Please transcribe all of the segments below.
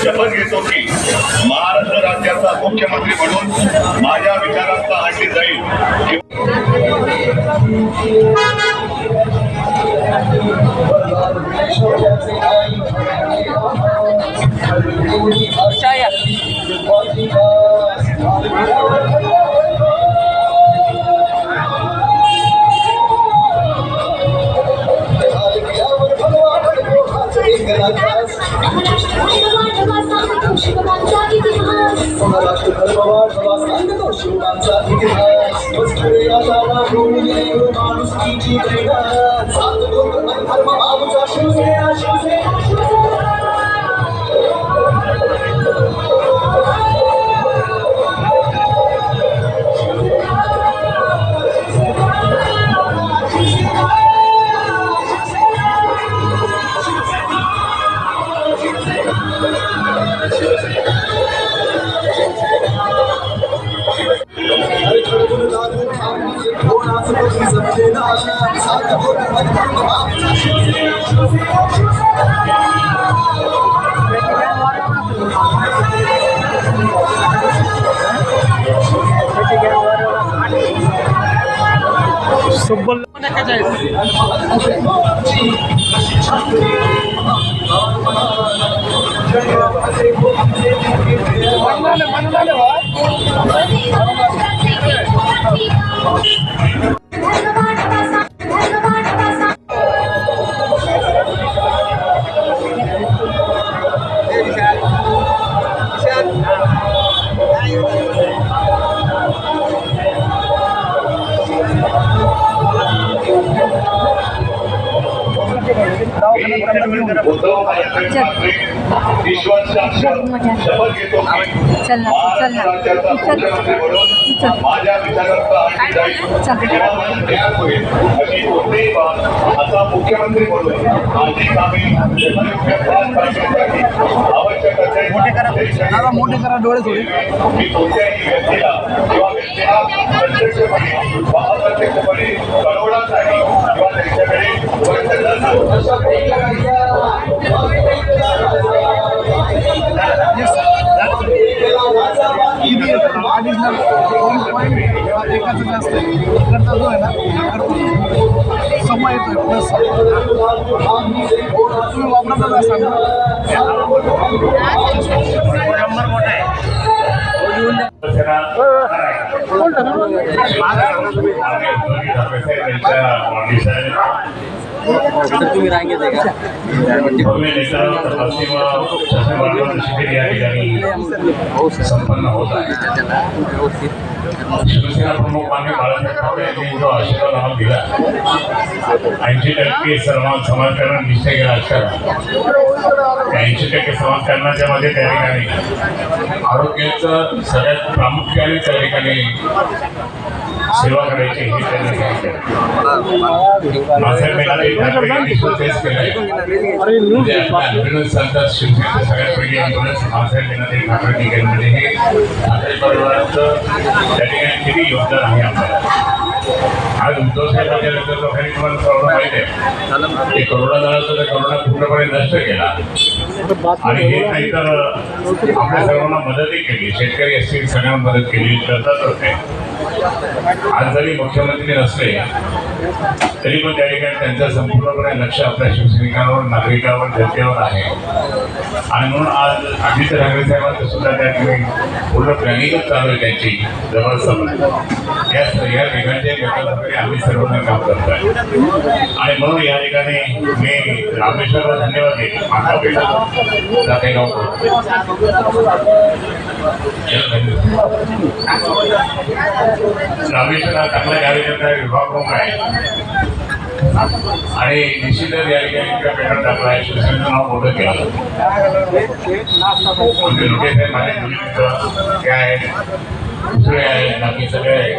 शपथ घेतो की महाराष्ट्र राज्याचा मुख्यमंत्री म्हणून माझ्या विचारांचा आणली जाईल. इतिहास उद्धव ठाकरे विश्वास शपथ घेतो की चल ना चल ना महाराष्ट्र राज्याचा मुख्यमंत्री म्हणून माझ्या आता मुख्यमंत्री म्हणून माझी कामे यथायोग्य मोठे करा आवश्यक असेल मोठे करा डोळे थोडे मी कोणत्याही व्यक्तीला किंवा व्यक्तीला प्रत्यक्षपणे वा किंवा त्यांच्या जास्त आहे इकडचा जो आहे ना समय येतोय प्लस तुम्ही वापरतच असाल ना तुम्ही रांगेत आहे का संपन्न होत आहे व्यवस्थित शिवसेना प्रमुख मान्य बाळासाहेब ठाकरे यांनी जो आशीर्वाद आम्हाला दिला ऐंशी टक्के समाजकारण निश्चय ऐंशी टक्के समाजकारणाच्या मध्ये त्या ठिकाणी आरोग्याचं सगळ्यात प्रामुख्याने त्या ठिकाणी सेवा करायची हे त्यांनी सांगितलं ठाकरे यांनी शोकेस केलंय. म्हणजे ॲम्ब्युलन्स चालतात शिवसेनेच्या सगळ्यात पहिली ॲम्ब्युलन्स मासाहेब मेलाने ठाकरे ठिकाणमध्ये हे ठाकरे परिवाराचं त्या ठिकाणी किती योगदान आहे आपल्याला. आज उद्धव साहेबांच्या नेतृत्वाखाली तुम्हाला सर्व माहिती आहे. की करोना झाला तर करोना पूर्णपणे नष्ट केला. आणि हे नाही तर आपल्या सर्वांना मदतही केली. शेतकरी असतील सगळ्यांना मदत केली. करतात होते आज जरी मुख्यमंत्री नसले तरी पण त्या ठिकाणी त्यांचं संपूर्णपणे लक्ष आपल्या शिवसैनिकांवर नागरिकांवर जनतेवर आहे. आणि म्हणून आज आदित्य ठाकरे साहेबांचं सुद्धा त्या ठिकाणी पूर्ण प्लॅनिंगच चालू आहे त्यांची जबरदस्त या या ठिकाणच्या विकासासाठी आम्ही सर्वांना काम करतोय. आणि म्हणून या ठिकाणी मी रामेश्वरला धन्यवाद देतो. माझा बेटा जाते रामेश्वर हा चांगला कार्यकर्ता आहे, विभाग प्रमुख आहे. आणि निश्चितच या ठिकाणी इतका टाकला आहे. शिवसेनेचं नाव मोठं केलं. म्हणजे लोके साहेब माझे मुली आहेत दुसरे आहेत बाकी सगळे आहेत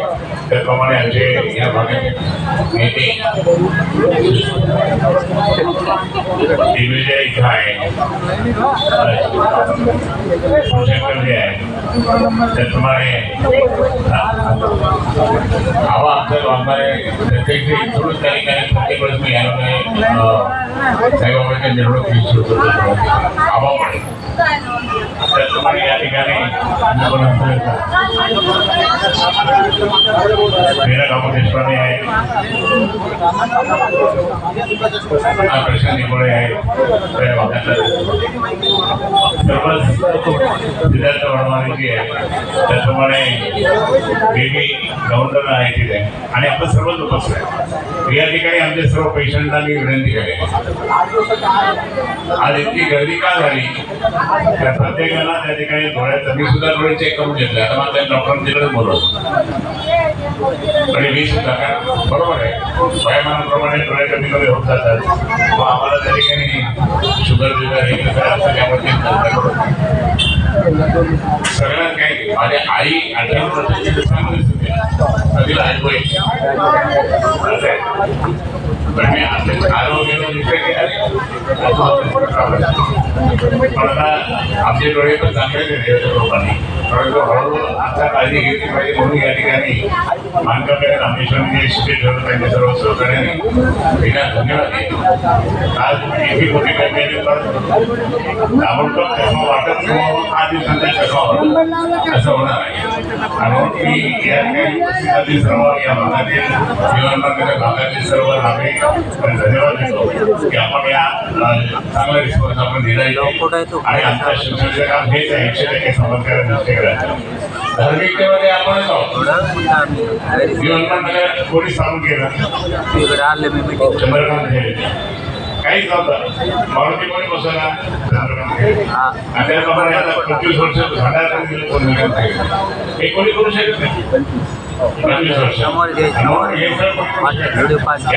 त्याप्रमाणे आमचे या भागाचे नेते. दिग्विजय इथं आहे. शिवशंकर जे आहे. त्याचप्रमाणे हवा आमचं वागणारे प्रत्येक जे थोडं त्या ठिकाणी प्रत्येक वेळेस मी याला काही म्हणजे, साईबाबाच्या निवडणूक निश्चित होतो हवा पडेल त्याचप्रमाणे या ठिकाणी आपण मीरा कामू देशपांडे आहे हा प्रशांत निकोळे आहे त्या भागातला सर्वच सिद्धार्थ आहे त्याचप्रमाणे बेबी गव्हर्नर आहे तिथे. आणि आपण सर्वच उपस्थित आहे. या ठिकाणी आमच्या सर्व पेशंटला मी विनंती करेन आज इतकी गर्दी का झाली? त्या प्रत्येकाला त्या ठिकाणी थोड्या मी सुद्धा डोळे चेक करून घेतले. आता मला त्या डॉक्टरांच्याकडे बोलवतो आणि मी सुद्धा का बरोबर आहे. वयामानाप्रमाणे डोळे कमी कमी होत जातात. मग आम्हाला त्या ठिकाणी शुगर बिगर हे कसं असतं त्यामध्ये सगळ्यात काही माझ्या आई अठ्ठावीस वर्षाची दुसऱ्यामध्येच होती तिला ऐकू पण मी दुसरे पण डोळे पण चांगले लोकांनी. परंतु हळूहळू आता काळजी घेतली पाहिजे म्हणून या ठिकाणी मानकाकडे रामेश्वर जे शिबिर ठेवलं त्यांच्या सर्व सहकार्याने. विना धन्यवाद. आज एकही मोठी कंपनी ताबडतोब चष्मा वाटत किंवा आठ दिवसांचा चष्मा असं होणार आहे. आणि मी या ठिकाणी सर्व या भागातील जीवनमार्गाच्या भागातील सर्व नागरिक धन्यवाद देतो की आपण या अ, चांगला रिस्पॉन्स आपण दिला. इथे. आणि आमच्या शिक्षणाचं काम हेच आहे. एकशे टक्के समाजकार्य दृष्टी करायचं धार्मिकतेमध्ये आपणच आहोत. जीवनमान कोणी सांगून केलं इकडे आले मी मीटिंग चंद्रकांत खेळ काहीच नव्हतं. मारुती कोणी बसवला. चंद्रकांत खेळ आणि त्याप्रमाणे आता पंचवीस वर्ष झाल्या तरी दिलं कोणी नाही केलं. कोणी करू शकत नाही समोर. आणि हे शकत व्हिडिओ नाही. पास हे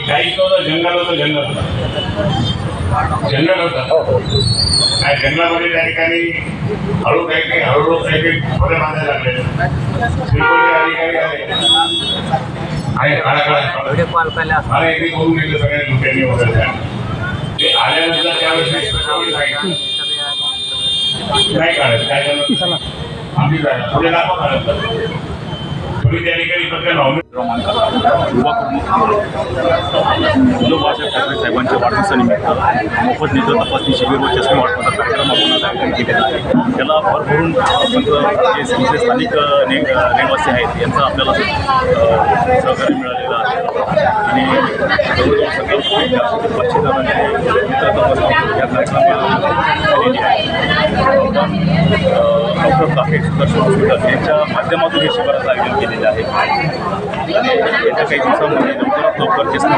हे जंगल होतं जंगल जंगल होतं. आणि जंगलामध्ये त्या ठिकाणी हळू काही काही हळूहळू काही काही फळे बांधायला लागले अधिकारी आले काळा व्हिडिओ कॉल. मला सगळ्या लुट्यांनी वगैरे. ते आल्यानंतर त्यावेळेस सांगितलं नाही काढत काय करणार आम्ही जागा पुढे दाखवा काढत तुम्ही त्या ठिकाणी फक्त नॉमिनेट क्रमांक युवा मुलं बाळासाहेब ठाकरे साहेबांच्या वाढदिवसानिमित्त मोफत नेत्र तपासणी शिबिर व चष्मे वाटपाचा कार्यक्रम आपण आज आयोजन केलेला आहे त्याला भर भरून आपण जे इथले स्थानिक ने रहिवासी आहेत यांचं आपल्याला सहकार्य मिळालेलं आहे आणि जवळजवळ सगळ्या चारशे पाचशे जणांनी नेत्र तपासणी या कार्यक्रमात केलेली आहे डॉक्टर काफे सुदर्शन हॉस्पिटल यांच्या माध्यमातून हे शिबिराचं आयोजन केलेलं आहे. येत्या काही लवकरात लवकर चष्मा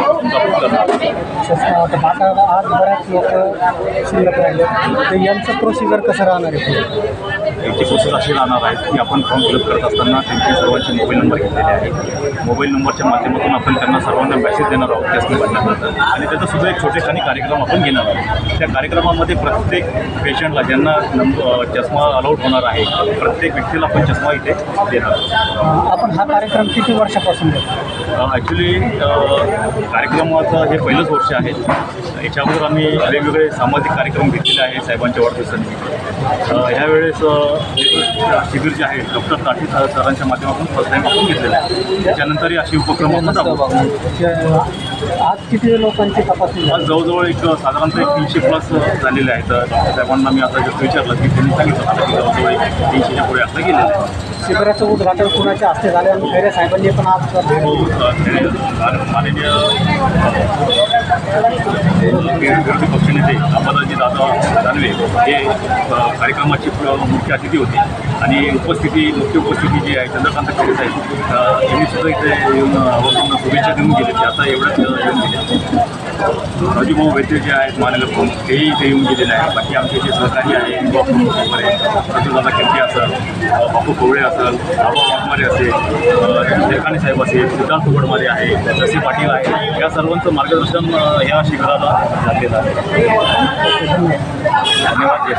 आता आज बऱ्याच लोक शिल्लक राहिले तर यांचं प्रोसिजर कसं राहणार आहे पुढे याची प्रोसेस अशी राहणार आहे की आपण फॉर्म फिलअप करत असताना त्यांचे सर्वांचे मोबाईल नंबर घेतलेले आहेत मोबाईल नंबरच्या माध्यमातून आपण त्यांना सर्वांना मेसेज देणार आहोत चष्मे वाटण्याबद्दल आणि त्याचा सुद्धा एक छोटेखानी कार्यक्रम आपण घेणार आहोत त्या कार्यक्रमामध्ये प्रत्येक पेशंटला ज्यांना नंबर चष्मा अलाउड होणार आहे प्रत्येक व्यक्तीला आपण चष्मा इथे देणार आपण हा कार्यक्रम किती वर्षापासून ॲक्च्युली कार्यक्रमाचं हे पहिलंच वर्ष आहे. याच्यावर आम्ही वेगवेगळे सामाजिक कार्यक्रम घेतलेले आहे साहेबांच्या वाढदिवसानिमित्त. अ, ह्यावेळेस हे शिबिर जे आहे डॉक्टर ताठी सर- सरांच्या माध्यमातून फर्स्ट टाईम आपण घेतलेलं आहे. त्याच्यानंतरही असे उपक्रम आपण आज किती लोकांची तपासणी आज जवळजवळ एक साधारणतः एक तीनशे प्लस झालेले आहेत. डॉक्टर साहेबांना मी आता जस्ट विचारलं की त्यांनी सांगितलं की जवळजवळ एक तीनशेच्या पुढे आता गेलेलं आहे. शिबिराचं उद्घाटन कुणाच्या हस्ते झाले आणि साहेबांनी पण आज हो, माननीय विरोधी पक्षनेते अंबादाजी दादा दानवे हे कार्यक्रमाचे मुख्य अतिथी होते आणि उपस्थिती मुख्य उपस्थिती जी आहे चंद्रकांत खरे साहेब यांनी सुद्धा इथे येऊन शुभेच्छा देऊन गेले ते आता एवढ्याच येऊन गेले राजूभाऊ वैद्य जे आहेत माननीय प्रमुख तेही इथे येऊन गेलेले आहेत बाकी आमचे जे सहकारी आहे युवा प्रमुख वगैरे दादा किर्ती असेल बापू कोवळे असेल बाबा वाघमारे असेल अ, शेखाने साहेब असेल सिद्धार्थ उघडमारे आहे जसे पाटील आहे या सर्वांचं मार्गदर्शन या शिखराला झालेलं आहे. धन्यवाद.